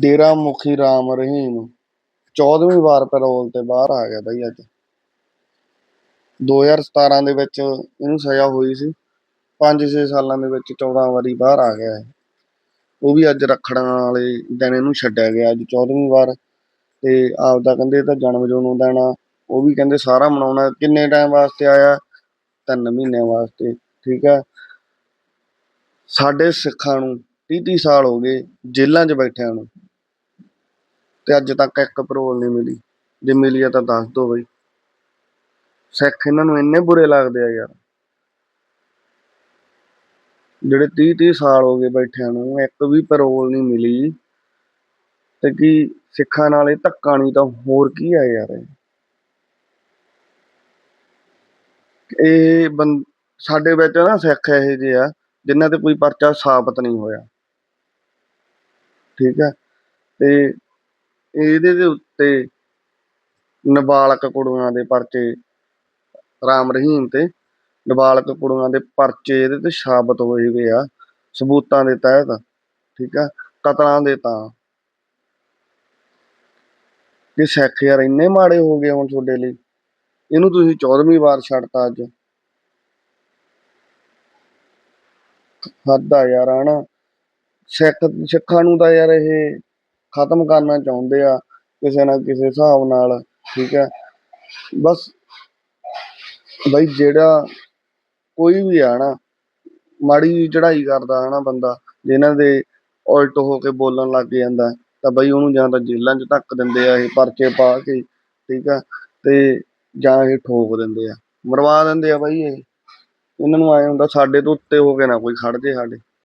ਡੇਰਾ ਮੁਖੀ ਰਾਮ ਰਹੀਮ। 14ਵੀਂ ਵਾਰ ਪੈਰੋਲ ਤੇ ਬਾਹਰ ਆ ਗਿਆ ਬਈ ਅੱਜ। 2017 ਦੇ ਵਿੱਚ ਇਹਨੂੰ ਸਜ਼ਾ ਹੋਈ ਸੀ। 5-6 ਸਾਲਾਂ ਦੇ ਵਿੱਚ 14 ਵਾਰੀ ਬਾਹਰ ਆ ਗਿਆ ਹੈ ਉਹ ਵੀ ਅੱਜ ਰੱਖੜਾਂ ਵਾਲੇ ਦਿਨ ਇਹਨੂੰ ਛੱਡਿਆ ਗਿਆ ਅੱਜ 14ਵੀਂ ਵਾਰ। ਤੇ ਆਪਦਾ ਕਹਿੰਦੇ ਤਾਂ ਜਨਮ ਜਨਮ ਦਿਨ ਆ ਉਹ ਵੀ ਕਹਿੰਦੇ ਸਾਰਾ ਮਨਾਉਣਾ। ਕਿੰਨੇ ਟਾਈਮ ਵਾਸਤੇ ਆਇਆ? ਤਿੰਨ ਮਹੀਨਿਆਂ ਵਾਸਤੇ। ਠੀਕ ਹੈ। ਸਾਡੇ ਸਿੱਖਾਂ ਨੂੰ 30-30 ਸਾਲ ਹੋ ਗਏ ਜੇਲ੍ਹਾਂ 'ਚ ਬੈਠਿਆਂ ਨੂੰ। ਤੇ ਅੱਜ ਤੱਕ ਇੱਕ ਪੈਰੋਲ ਨਹੀਂ ਮਿਲੀ। ਜੇ ਮਿਲੀ ਆ ਤਾਂ ਦੱਸ ਦਿਓ ਬਈ। ਸਿੱਖ ਇਹਨਾਂ ਨੂੰ ਇੰਨੇ ਬੁਰੇ ਲੱਗਦੇ ਆ ਯਾਰ। ਜਿਹੜੇ 30-30 ਸਾਲ ਹੋ ਗਏ ਬੈਠਿਆਂ ਨੂੰ, ਇੱਕ ਵੀ ਪੈਰੋਲ ਨਹੀਂ ਮਿਲੀ। ਤੇ ਕੀ ਸਿੱਖਾਂ ਨਾਲ ਇਹ ਧੱਕਾ ਨਹੀਂ ਤਾਂ ਹੋਰ ਕੀ ਆ ਯਾਰ ਇਹ? ਬੰ ਸਾਡੇ ਵਿੱਚ ਨਾ ਸਿੱਖ ਇਹੋ ਜਿਹੇ ਆ, ਜਿਨ੍ਹਾਂ ਤੇ ਕੋਈ ਪਰਚਾ ਸਾਬਤ ਨਹੀਂ ਹੋਇਆ। ਠੀਕ ਹੈ? ਤੇ ਇਹਦੇ ਦੇ ਉੱਤੇ ਨਬਾਲਕ ਕੁੜੀਆਂ ਦੇ ਪਰਚੇ, ਰਾਮ ਰਹੀਮ ਤੇ ਨਬਾਲਕ ਕੁੜੀਆਂ ਦੇ ਪਰਚੇ ਇਹਦੇ ਤੇ ਸਾਬਤ ਹੋਏ ਹੋਏ ਆ, ਸਬੂਤਾਂ ਦੇ ਤਹਿਤ, ਠੀਕ ਆ ਕਤਲਾਂ ਦੇ ਤਾਂ। ਕਿ ਸਿੱਖ ਯਾਰ ਇੰਨੇ ਮਾੜੇ ਹੋ ਗਏ ਹੁਣ ਤੁਹਾਡੇ ਲਈ। ਇਹਨੂੰ ਤੁਸੀਂ 14ਵੀਂ ਵਾਰ ਛੱਡਤਾ ਅੱਜ। ਹੱਦ ਆ ਯਾਰ, ਹਨਾ? ਸਿੱਖ, ਸਿੱਖਾਂ ਨੂੰ ਤਾਂ ਯਾਰ ਇਹ ਖਤਮ ਕਰਨਾ ਚਾਹੁੰਦੇ ਆ ਕਿਸੇ ਨਾ ਕਿਸੇ ਹਿਸਾਬ ਨਾਲ, ਠੀਕ ਹੈ। ਬਸ ਬਈ ਜਿਹੜਾ ਕੋਈ ਵੀ ਆ ਨਾ, ਮਾੜੀ ਜਿਹੀ ਚੜ੍ਹਾਈ ਕਰਦਾ ਹਨਾ ਬੰਦਾ ਜਿਨ੍ਹਾਂ ਦੇ ਉਲਟ ਹੋ ਕੇ ਬੋਲਣ ਲੱਗ ਜਾਂਦਾ, ਤਾਂ ਬਈ ਉਹਨੂੰ ਜਾਂ ਤਾਂ ਜੇਲ੍ਹਾਂ 'ਚ ਧੱਕ ਦਿੰਦੇ ਆ, ਇਹ ਪਰਚੇ ਪਾ ਕੇ, ਠੀਕ ਆ ਤੇ ਜਾਂ ਇਹ ਠੋਕ ਦਿੰਦੇ ਆ, ਮਰਵਾ ਦਿੰਦੇ ਆ ਬਈ ਇਹ। ਇਹਨਾਂ ਨੂੰ ਆਏ ਹੁੰਦਾ ਸਾਡੇ ਤੋਂ ਉੱਤੇ ਹੋ ਕੇ ਨਾ ਕੋਈ ਖੜ ਜੇ ਸਾਡੇ।